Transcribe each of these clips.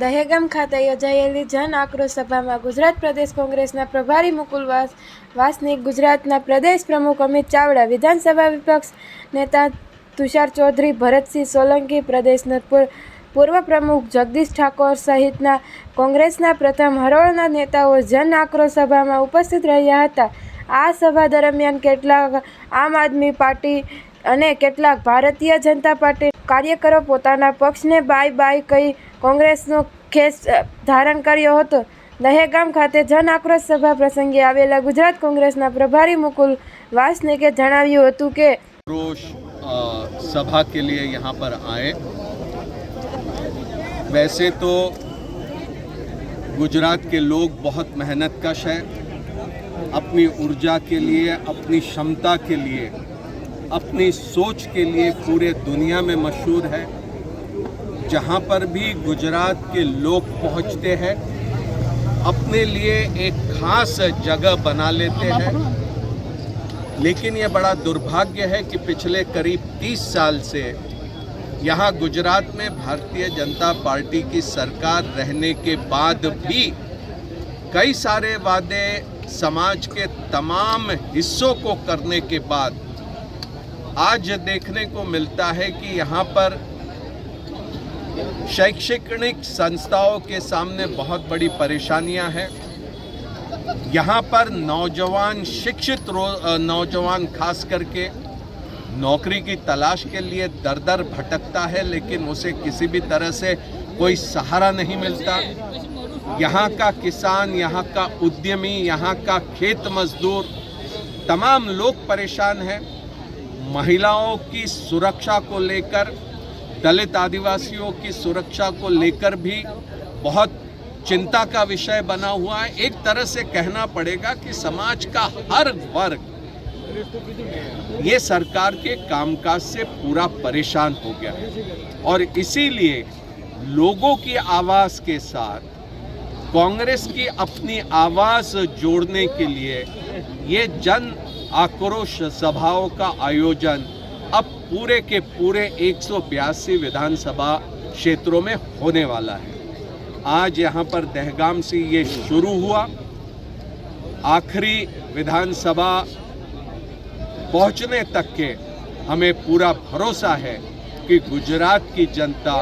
દહેગામ ખાતે યોજાયેલી જન આક્રોશ સભામાં ગુજરાત પ્રદેશ કોંગ્રેસના પ્રભારી મુકુલ વાસ, વાસનિક, ગુજરાતના પ્રદેશ પ્રમુખ અમિત ચાવડા, વિધાનસભા વિપક્ષ નેતા તુષાર ચૌધરી, ભરતસિંહ સોલંકી પ્રદેશના પૂર્વ પ્રમુખ જગદીશ ઠાકોર સહિતના કોંગ્રેસના પ્રથમ હરોળના નેતાઓ જન આક્રોશ સભામાં ઉપસ્થિત રહ્યા હતા. આ સભા દરમિયાન કેટલાક આમ આદમી પાર્ટી અને કેટલાક ભારતીય જનતા પાર્ટી કાર્યકરો પોતાના પક્ષને બાય બાય કહી કોંગ્રેસનો ખેસ અ, ધારણ કર્યો હતો દહેગામ ખાતે જન આક્રોશ સભા પ્રસંગે આવેલા ગુજરાત કોંગ્રેસના પ્રભારી મુકુલ વાસનિકે જણાવ્યું હતું કે रोष अ, सभा के लिए यहाँ पर आए वैसे तो गुजरात के लोग बहुत मेहनत कश है अपनी ऊर्जा के लिए अपनी क्षमता के लिए अपनी सोच के लिए पूरे दुनिया में मशहूर है, जहाँ पर भी गुजरात के लोग पहुँचते हैं, अपने लिए एक खास जगह बना लेते हैं। लेकिन ये बड़ा दुर्भाग्य है कि पिछले करीब 30 साल से यहाँ गुजरात में भारतीय जनता पार्टी की सरकार रहने के बाद भी कई सारे वादे समाज के तमाम हिस्सों को करने के बाद आज देखने को मिलता है कि यहाँ पर शैक्षणिक संस्थाओं के सामने बहुत बड़ी परेशानियाँ हैं। यहाँ पर नौजवान शिक्षित नौजवान खास करके नौकरी की तलाश के लिए दर दर भटकता है, लेकिन उसे किसी भी तरह से कोई सहारा नहीं मिलता। यहाँ का किसान, यहाँ का उद्यमी, यहाँ का खेत मजदूर, तमाम लोग परेशान हैं। महिलाओं की सुरक्षा को लेकर, दलित आदिवासियों की सुरक्षा को लेकर भी बहुत चिंता का विषय बना हुआ है। एक तरह से कहना पड़ेगा कि समाज का हर वर्ग ये सरकार के कामकाज से पूरा परेशान हो गया है। और इसीलिए लोगों की आवाज़ के साथ, कांग्रेस की अपनी आवाज़ जोड़ने के लिए ये जन आक्रोश सभाओं का आयोजन। अब पूरे के पूरे एक सौ बयासी विधानसभा क्षेत्रों में होने वाला है। आज यहाँ पर दहगाम से ये शुरू हुआ। आखिरी विधानसभा पहुँचने तक के हमें पूरा भरोसा है कि गुजरात की जनता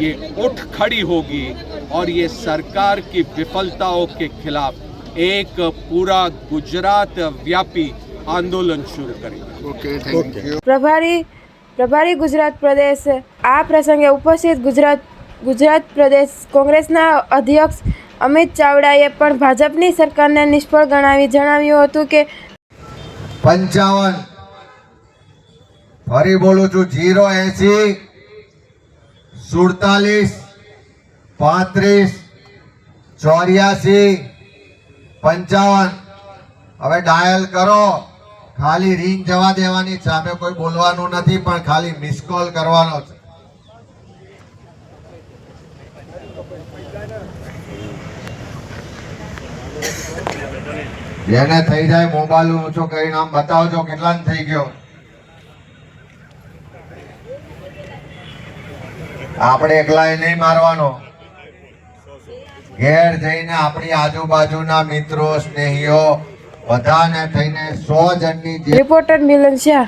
ये उठ खड़ी होगी और ये सरकार की विफलताओं के खिलाफ एक पूरा गुजरात व्यापी આંદોલન શરૂ કરી. પ્રભારી પ્રભારી ગુજરાત પ્રદેશ આ પ્રસંગે ઉપસ્થિત ગુજરાત ગુજરાત પ્રદેશ કોંગ્રેસના અધ્યક્ષ અમિત ચાવડાએ પણ ભાજપની સરકારને નિષ્ફળ ગણાવી જણાવ્યું હતું કે પંચાવન. ફરી બોલું છું જીરો એસી સુડતાલીસ પાંત્રીસ ચોર્યાસી પંચાવન. હવે ડાયલ કરો. ખાલી રિંગ જવા દેવાની સામે કોઈ બોલવાનું નથી, પણ ખાલી મિસ કોલ કરવાનો છે. જેને થઈ જાય મોબાઈલ ઊંચો કરીને આમ બતાવજો કેટલા થઈ ગયો. આપણે એકલાએ નહીં મારવાનો. ઘેર જઈને આપણી આજુબાજુના મિત્રો, સ્નેહીઓ બધાને થઈને સો જણની રિપોર્ટર મિલન શાહ.